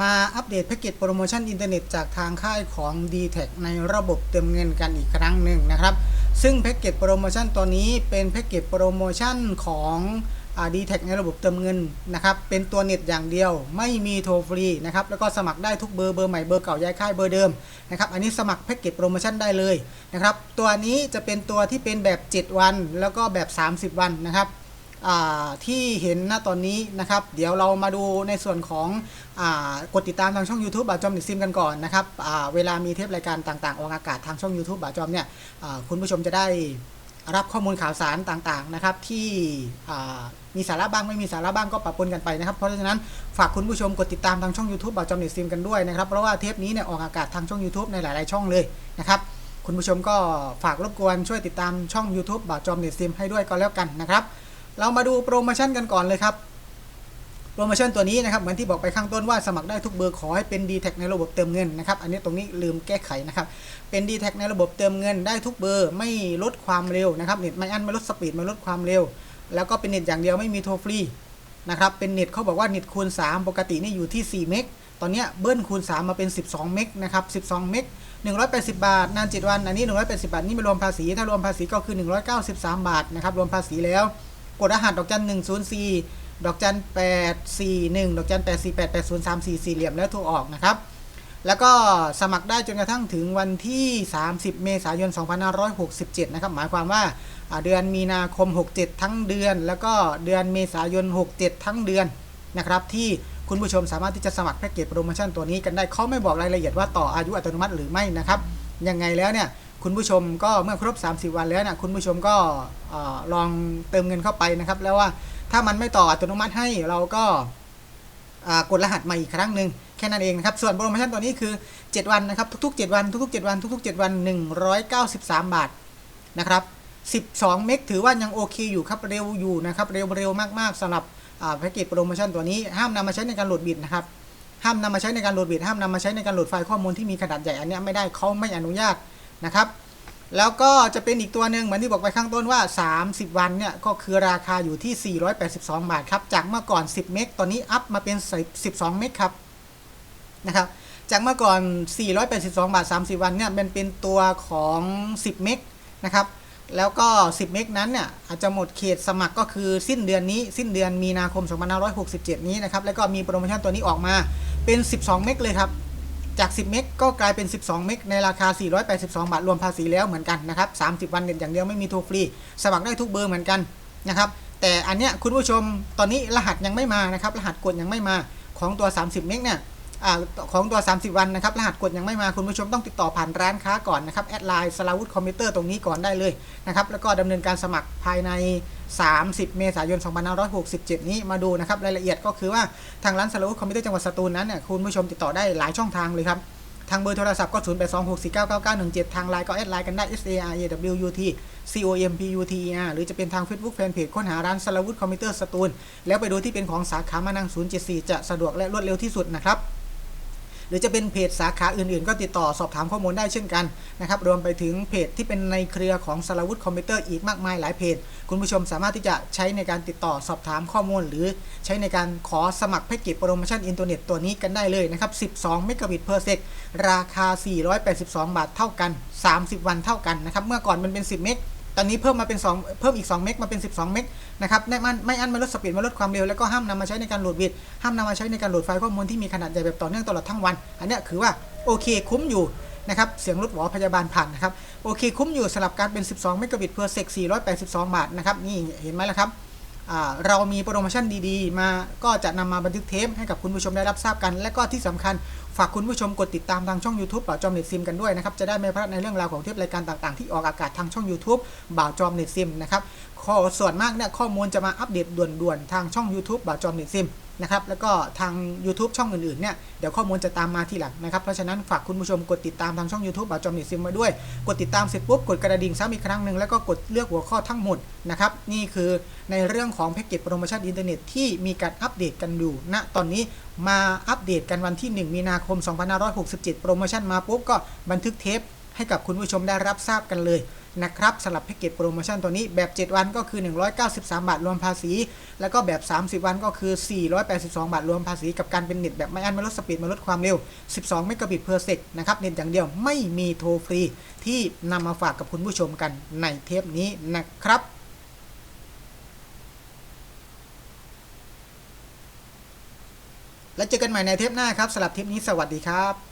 มาอัปเดตแพ็กเกจโปรโมชั่นอินเทอร์เน็ตจากทางค่ายของ d t แทในระบบเติมเงินกันอีกครั้งหนึ่งนะครับ ซึ่งแพ็กเกจโปรโมชั่นตัวนี้เป็นแพ็กเกจโปรโมชั่นของดีแท็ในระบบเติมเงินนะครับ เป็นตัวเน็ตอย่างเดียว ไม่มีโทรฟรีนะครับ แล้วก็สมัครได้ทุกเบอร์เบอร์ใหม่เบอร์เก่าย้ายค่ายเบอร์เดิมนะครับ อันนี้สมัครแพ็กเกจโปรโมชั่นได้เลยนะครับ ตัวนี้จะเป็นตัวที่เป็นแบบ 7 วัน แล้วก็แบบ 30 วันนะครับ ที่เห็นณตอนนี้นะครับ เดี๋ยวเรามาดูในส่วนของอกดติดตามทางช่อง YouTube บาจอมเด็กซิมกันก่อนนะครับเวลามีเทปรายการต่างๆ ออกอากาศทางช่อง YouTube บาจอมเนี่ยคุณผู้ชมจะได้รับข้อมูลข่าวสารต่างๆนะครับที่มีสาระบ้างไม่มีสาระบ้างก็ปะปนกันไปนะครับ เพราะฉะนั้นฝากคุณผู้ชมกดติดตามทางช่อง YouTube บาจอมเด็กซิมกันด้วยนะครับ เพราะว่าเทปนี้เนี่ยออกอากาศทางช่อง YouTube ในหลาย ๆ ช่องเลยนะครับ คุณผู้ชมก็ฝากรบกวนช่วยติดตามช่อง YouTube บาจอมเน็ตซิมให้ด้วยก็แล้วกันนะครับ เรามาดูโปรโมชั่นกันก่อนเลยครับ โปรโมชั่นตัวนี้นะครับเหมือนที่บอกไปข้างต้นว่าสมัครได้ทุกเบอร์ขอให้เป็น d t แทในระบบเติมเงินนะครับ อันนี้ตรงนี้ลืมแก้ไขนะครับ เป็น d t แทในระบบเติมเงินได้ทุกเบอร์ไม่ลดความเร็วนะครับเน็ตไม่อั้นไม่ลดสปีดไม่ลดความเร็ว แล้วก็เป็นเน็ตอย่างเดียวไม่มีโทรฟรีนะครับเป็นเน็ตเขาบอกว่าเน็ตคูณ 3 ปกตินี่อยู่ที่ 4 เมกตอนนี้เบิ้ลคูณ 3 มาเป็น 12 เมกนะครับ 12 เมก180 บาท นาน 7 วัน อันนี้ 180 บาท นี่ไม่รวมภาษี ถ้ารวมภาษีก็คือ 193 บาท นะครับ รวมภาษีแล้ว กดรหัสดอกจัน104ดอกจัน841ดอกจัน848 803 4สี่เหลี่ยมแล้วโทรออกนะครับ แล้วก็สมัครได้จนกระทั่งถึงวันที่ 30 เมษายน 2567 นะครับ หมายความว่าอ่าเดือนมีนาคม 67 ทั้งเดือน แล้วก็เดือนเมษายน 67 ทั้งเดือนนะครับที่คุณผู้ชมสามารถที่จะสมัครแพ็กเกจโปรโมชั่นตัวนี้กันได้เขาไม่บอกรายละเอียดว่าต่ออายุอัตโนมัติหรือไม่นะครับยังไงแล้วเนี่ย คุณผู้ชมก็เมื่อครบ 30 วันแล้วนะคุณผู้ชมก็อลองเติมเงินเข้าไปนะครับ แล้วว่าถ้ามันไม่ต่ออัตโนมัติให้เราก็กดรหัสใหม่อีกครั้งหนึ่งแค่นั้นเองนะครับ ส่วนโปรโมชั่นตัวนี้คือ 7 วันนะครับ ทุก ๆ 7 วันทุกๆ 7 วันทุกๆ 7 วัน 193 บาทนะครับ12 เมกถือว่ายังโอเคอยู่ครับเร็วอยู่นะครับเร็วเร็วมากๆสำหรับแพ็กเกจโปรโมชั่นตัวนี้ห้ามนำมาใช้ในการโหลดบิตนะครับห้ามนำมาใช้ในการโหลดบิตห้ามนำมาใช้ในการโหลดไฟล์ข้อมูลที่มีขนาดใหญ่อันนี้ไม่ได้เขาไม่อนุญาต นะครับ แล้วก็จะเป็นอีกตัวหนึ่งเหมือนที่บอกไปข้างต้นว่า 30 วันเนี่ยก็คือราคาอยู่ที่ 482 บาทครับจากเมื่อก่อน 10 เมกตอนนี้อัพมาเป็น 12 เมกครับนะครับจากเมื่อก่อน 482 บาท 30 วันเนี่ยมันเป็นตัวของ 10 เมกนะครับแล้วก็ 10 เมกนั้นเนี่ยอาจจะหมดเขตสมัครก็คือสิ้นเดือนนี้ สิ้นเดือนมีนาคม 2567 นี้นะครับ แล้วก็มีโปรโมชั่นตัวนี้ออกมาเป็น 12 เมกเลยครับ จาก 10 เมกก็กลายเป็น 12 เมกในราคา 482 บาทรวมภาษีแล้วเหมือนกันนะครับ 30 วันเน็ตอย่างเดียวไม่มีโทรฟรี สมัครได้ทุกเบอร์เหมือนกันนะครับ แต่อันเนี้ยคุณผู้ชมตอนนี้รหัสยังไม่มานะครับ รหัสกดยังไม่มาของตัว 30 เมกเนี่ยอาของตัว 30 วันนะครับ รหัสกดยังไม่มาคุณผู้ชมต้องติดต่อผ่านร้านค้าก่อนนะครับแอดไลน์สลาวุธคอมพิวเตอร์ตรงนี้ก่อนได้เลยนะครับแล้วก็ดำเนินการสมัครภายใน 30 เมษายน 2567 นี้มาดูนะครับรายละเอียดก็คือว่าทางร้านสลาวุคอมพิวเตอร์จังหวัดสตูลนั้นเนี่ยคุณผู้ชมติดต่อได้หลายช่องทางเลยครับ ทางเบอร์โทรศัพท์ก็ 0 8 2 6 4 9 9 9 1 7 ทางไลน์ก็แอดไลน์กันได้ S A R A W U T C O M P U T E R หรือจะเป็นทาง Facebook Fanpage ค้นหาร้านสลาวุธคอมพิวเตอร์สตูลแล้วไปดูที่เป็นของสาขามานัง074 จะสะดวกและรวดเร็วที่สุดนะครับ รือจะเป็นเพจสาขาอื่นๆ ก็ติดต่อสอบถามข้อมูลได้เช่นกันนะครับรวมไปถึงเพจที่เป็นในเครือของสลาวุธคอมพิวเตอร์อีกมากมายหลายเพจ คุณผู้ชมสามารถที่จะใช้ในการติดต่อสอบถามข้อมูล หรือใช้ในการขอสมัครแพ็กเกจโปรโมชั่นอินเทอร์เน็ตตัวนี้กันได้เลยนะครับ 12 เมกะบิตเพอร์เซกราคา 482 บาทเท่ากัน 30 วันเท่ากันนะครับเมื่อก่อนมันเป็น 10 เมก ตอนนี้เพิ่มมาเป็น 2 เพิ่มอีก 2 เมกมาเป็น 12 เมกนะครับไม่อันไม่อันไม่ลดสปีดไม่ลดความเร็วแล้วก็ห้ามนำมาใช้ในการโหลดบิตห้ามนำมาใช้ในการโหลดไฟล์ข้อมูลที่มีขนาดใหญ่แบบต่อเนื่องตลอดทั้งวัน อันนี้คือว่าโอเคคุ้มอยู่นะครับเสียงรถหวอพยาบาลผ่านนะครับโอเคคุ้มอยู่สลับการเป็น 12 เมกะบิตเพอร์เซก482 บาทนะครับนี่เห็นไหมล่ะครับ เรามีโปรโมชั่นดีๆ มาก็จะนำมาบันทึกเทปให้กับคุณผู้ชมได้รับทราบกัน และก็ที่สำคัญฝากคุณผู้ชมกดติดตามทางช่อง YouTube บ่าวจอมเน็ตซิมกันด้วยนะครับจะได้ไม่พลาดในเรื่องราวของเทปรายการต่างๆ ที่ออกอากาศทางช่อง YouTube บ่าวจอมเน็ตซิมนะครับข้อส่วนมากเนี่ยข้อมูลจะมาอัปเดตด่วนๆทางช่อง YouTube บ่าวจอมเน็ตซิม นะครับ แล้วก็ทาง YouTube ช่องอื่นๆเนี่ย เดี๋ยวข้อมูลจะตามมาทีหลังนะครับ เพราะฉะนั้นฝากคุณผู้ชมกดติดตามทางช่อง YouTube บ่าวจอมน็ตซิมมาด้วย กดติดตามเสร็จปุ๊บ กดกระดิ่งซ้ำอีกครั้งหนึ่งแล้วก็กดเลือกหัวข้อทั้งหมดนะครับ นี่คือในเรื่องของแพ็กเกจโปรโมชั่นอินเทอร์เน็ตที่มีการอัปเดตกันอยู่ณตอนนี้มาอัปเดตกันวันที่ 1 มีนาคม 2567 โปรโมชั่นมาปุ๊บก็บันทึกเทป ให้กับคุณผู้ชมได้รับทราบกันเลยนะครับสำหรับแพ็กเกจโปรโมชั่นตัวนี้แบบ 7 วันก็คือ 193 บาทรวมภาษี แล้วก็แบบ 30 วันก็คือ 482 บาทรวมภาษี กับการเป็นเน็ตแบบไม่อั้นไม่ลดสปีดไม่ลดความเร็ว 12 เมกะบิตเพอร์เซกนะครับเน็ตอย่างเดียวไม่มีโทรฟรีที่นำมาฝากกับคุณผู้ชมกันในเทปนี้นะครับแล้วเจอกันใหม่ในเทปหน้าครับสำหรับเทปนี้สวัสดีครับ